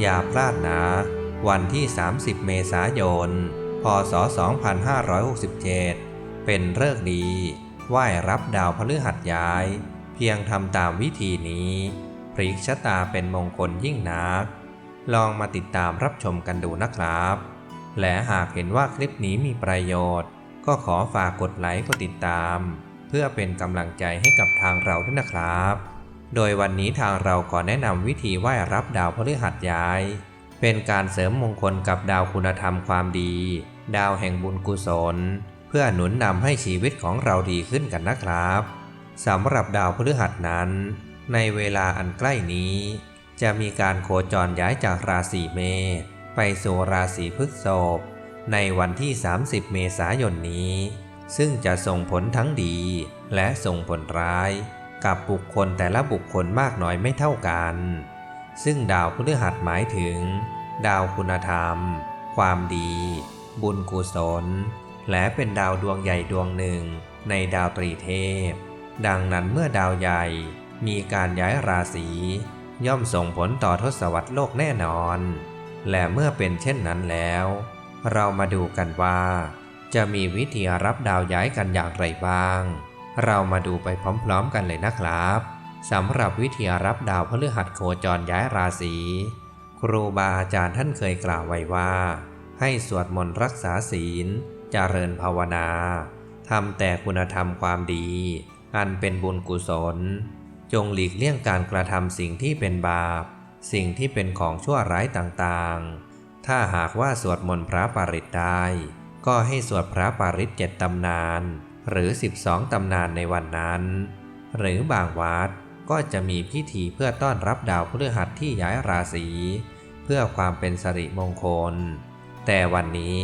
อย่าพลาดนะ วันที่ 30 เมษายน พศ 2567 เป็นเลิกดี ไหว้รับดาวพฤหัสย้าย เพียงทำตามวิธีนี้พลิกชะตาเป็นมงคลยิ่งนัก ลองมาติดตามรับชมกันดูนะครับ และหากเห็นว่าคลิปนี้มีประโยชน์ ก็ขอฝากกดไลค์กดติดตาม เพื่อเป็นกำลังใจให้กับทางเราด้วยนะครับ โดยวันนี้ทางเราขอแนะนำวิธีไหว้รับดาวพฤหัสย้าย เป็นการเสริมมงคลกับดาวคุณธรรมความดี ดาวแห่งบุญกุศล เพื่อหนุนนำให้ชีวิตของเราดีขึ้นกันนะครับสำหรับดาวพฤหัสนั้น ในเวลาอันใกล้นี้ จะมีการโคจรย้ายจากราศีเมษไปสู่ราศีพฤษภในวันที่ 30 เมษายนนี้ ซึ่งจะส่งผลทั้งดีและส่งผลร้าย กับบุคคลแต่ละบุคคลมากน้อยไม่เท่ากัน ซึ่งดาวพฤหัสหมายถึง ดาวคุณธรรม ความดี บุญกุศล และเป็นดาวดวงใหญ่ดวงหนึ่งในดาวตรีเทพ ดังนั้นเมื่อดาวใหญ่มีการย้ายราศี ย่อมส่งผลต่อทศวรรษโลกแน่นอน และเมื่อเป็นเช่นนั้นแล้ว เรามาดูกันว่า จะมีวิธีรับดาวย้ายกันอย่างไรบ้าง เรามาดูไปพร้อมๆกันเลยนะครับสำหรับวิธีรับดาวพฤหัสโคจรย้ายราศี ครูบาอาจารย์ท่านเคยกล่าวไว้ว่า ให้สวดมนต์รักษาศีลเจริญภาวนาทำแต่คุณธรรมความดี อันเป็นบุญกุศล จงหลีกเลี่ยงการกระทำสิ่งที่เป็นบาป สิ่งที่เป็นของชั่วร้ายต่างๆ ถ้าหากว่าสวดมนต์พระปริตได้ ก็ให้สวดพระปริตเจ็ดตำนาน หรือ 12 ตำนานในวันนั้น หรือบางวัดก็จะมีพิธีเพื่อต้อนรับดาวพฤหัสที่ย้ายราศี เพื่อความเป็นสิริมงคล แต่วันนี้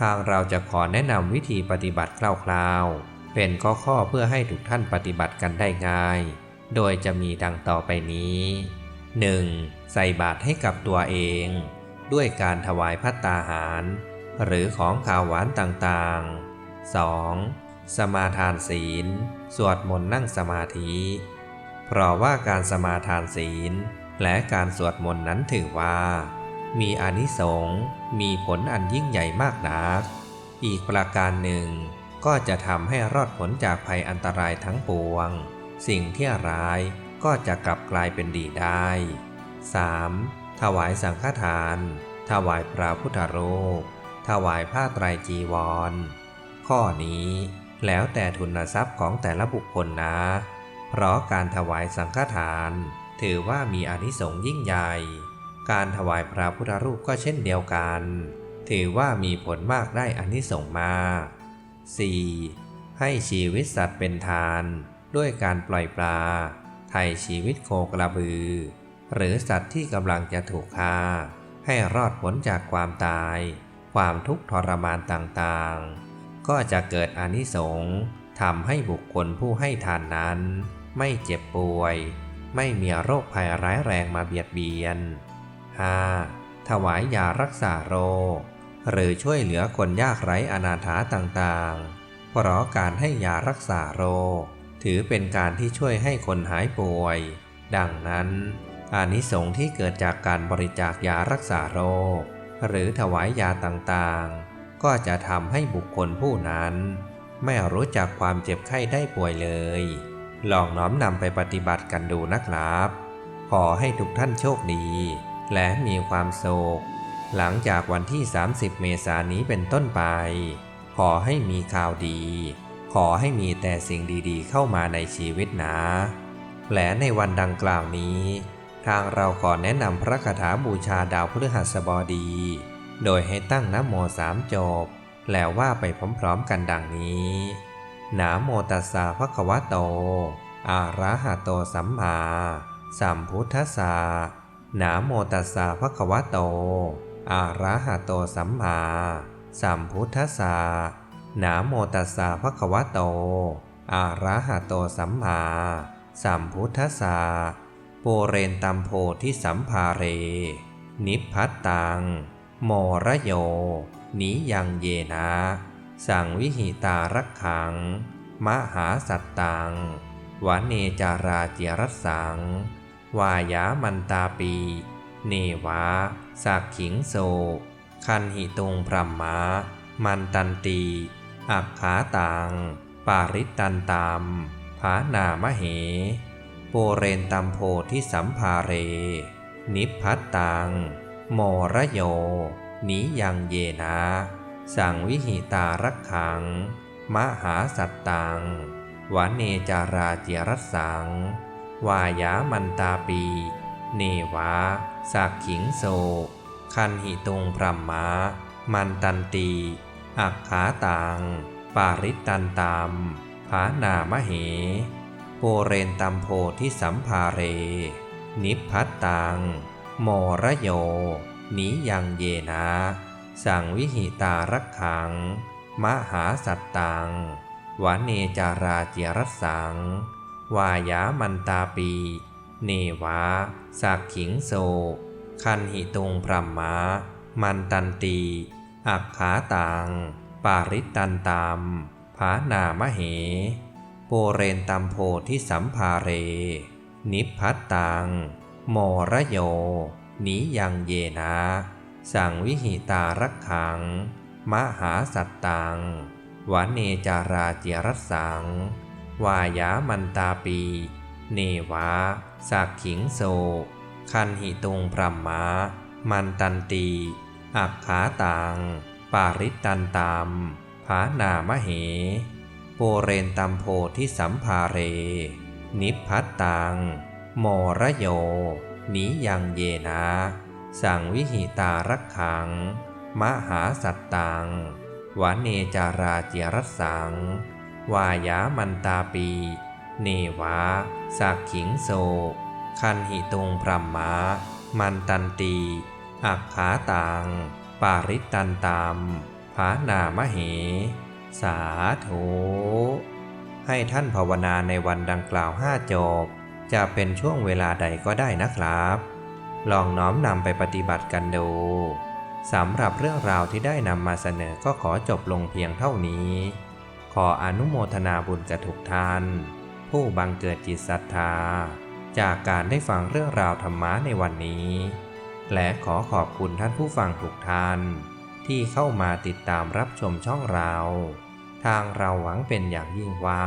ทางเราจะขอแนะนำวิธีปฏิบัติคร่าวๆ เป็นข้อข้อเพื่อให้ทุกท่านปฏิบัติกันได้ง่าย โดยจะมีดังต่อไปนี้ 1. ใส่บาตรให้กับตัวเอง ด้วยการถวายพัตตาหาร หรือของขาวหวานต่างๆ 2. สมาทานศีล สวดมนต์นั่งสมาธิ เพราะว่าการสมาทานศีล และการสวดมนต์นั้นถือว่า มีอนิสงส์มีผลอันยิ่งใหญ่มากนัก อีกประการหนึ่ง ก็จะทำให้รอดผลจากภัยอันตรายทั้งปวง สิ่งที่ร้ายก็จะกลับกลายเป็นดีได้ 3. ถวายสังฆทาน ถวายพระพุทธรูป ถวายผ้าไตรจีวร ข้อนี้ แล้วแต่ทุนทรัพย์ของแต่ละบุคคลนะ เพราะการถวายสังฆทาน ถือว่ามีอนิสงส์ยิ่งใหญ่ การถวายพระพุทธรูปก็เช่นเดียวกัน ถือว่ามีผลมากได้อนิสงส์มาก 4. ให้ชีวิตสัตว์เป็นทาน ด้วยการปล่อยปลา ไถ่ชีวิตโคกระบือ หรือสัตว์ที่กำลังจะถูกฆ่า ให้รอดพ้นจากความตาย ความทุกข์ทรมานต่างๆ ก็จะเกิดอนิสงส์ทำให้บุคคลผู้ให้ทานนั้น ไม่เจ็บป่วย ไม่มีโรคภัยร้ายแรงมาเบียดเบียน 5. ถวายยารักษาโรค หรือช่วยเหลือคนยากไร้อนาถาต่างๆ เพราะการให้ยารักษาโรค ถือเป็นการที่ช่วยให้คนหายป่วย ดังนั้นอานิสงส์ที่เกิดจากการบริจาคยารักษาโรค หรือถวายยาต่างๆ ก็จะทำให้บุคคลผู้นั้น ไม่รู้จักความเจ็บไข้ได้ป่วยเลย ลองน้อมนำไปปฏิบัติกันดูนะครับ ขอให้ทุกท่านโชคดี และมีความสุขหลังจากวันที่ 30 เมษายนนี้เป็นต้นไป ขอให้มีข่าวดี ขอให้มีแต่สิ่งดีๆ เข้ามาในชีวิตนะ และในวันดังกล่าวนี้ ทางเราขอแนะนำพระคาถาบูชาดาวพฤหัสบดี โดยให้ตั้งนะโมสามจบ แล้วว่าไปพร้อมๆกันดังนี้นะโมตัสสะภะคะวะโต อะระหะโตสัมมาสัมพุทธัสสะนะโมตัสสะภะคะวะโต อะระหะโตสัมมาสัมพุทธัสสะนะโมตัสสะภะคะวะโต อะระหะโตสัมมาสัมพุทธัสสะโปเรนตัมโพธิสัมภาเร นิพพัตตัง โมระโย นิยังเยนะ สังวิหิตารักขัง มหาสัตตังวเนจาราเจยรัสัง วายามันตาปี เนวะสักขิงโส คันหิตุงพรหมมา มันตันตี อักขาตัง ปาริตตันตามผานามเห โปเรนตัมโพธิสัมภาเร นิพพัตตัง โมระโย นิยังเยนะ สังวิหิตารักขัง มหาสัตตังวเนจาราเจยรัสัง วายามันตาปี เนวะสักขิงโสคันหิตุงพรหมมามันตันตี อักขาตัง ปาริตตันตามผานามเห โปเรนตัมโพธิสัมภาเร นิพพัตตัง โมระโย นิยังเยนะ สังวิหิตารักขัง มหาสัตตังวะเนจาราเจยรัสัง วายามันตาปี เนวะสักขิงโส คันหิตุงพรหมมามันตันตี อักขาตัง ปาริตันตามผานามเห โปเรนตัมโพธิสัมภาเร นิพพัตตัง โมระโยนิยังเยนะ สังวิหิตารักขัง มหาสัตตังวะเนจาราเจยรัสสัง วายามันตาปี เนวะสักขิงโส คันหิตุงพรหมมา มันตันตี อักขาตัง ปาริตันตามผานามเห โปเรนตัมโพธิสัมภาเร นิพพัตตัง โมระโย นิยังเยนะ สังวิหิตารักขัง มหาสัตตังวะเนจาราเจยรัสสัง วายามันตาปี เนวะสักขิงโส คันหิตุงพรหมมา มันตันตีอักขาตัง ปาริตตันตามผานามเห สาธุ ให้ท่านภาวนาในวันดังกล่าวห้าจบ จะเป็นช่วงเวลาใดก็ได้นะครับ ลองน้อมนำไปปฏิบัติกันดูสำหรับเรื่องราวที่ได้นำมาเสนอก็ขอจบลงเพียงเท่านี้ ขออนุโมทนาบุญกับทุกท่าน ผู้บังเกิดจิตศรัทธา จากการได้ฟังเรื่องราวธรรมะในวันนี้ และขอขอบคุณท่านผู้ฟังทุกท่าน ที่เข้ามาติดตามรับชมช่องเรา ทางเราหวังเป็นอย่างยิ่งว่า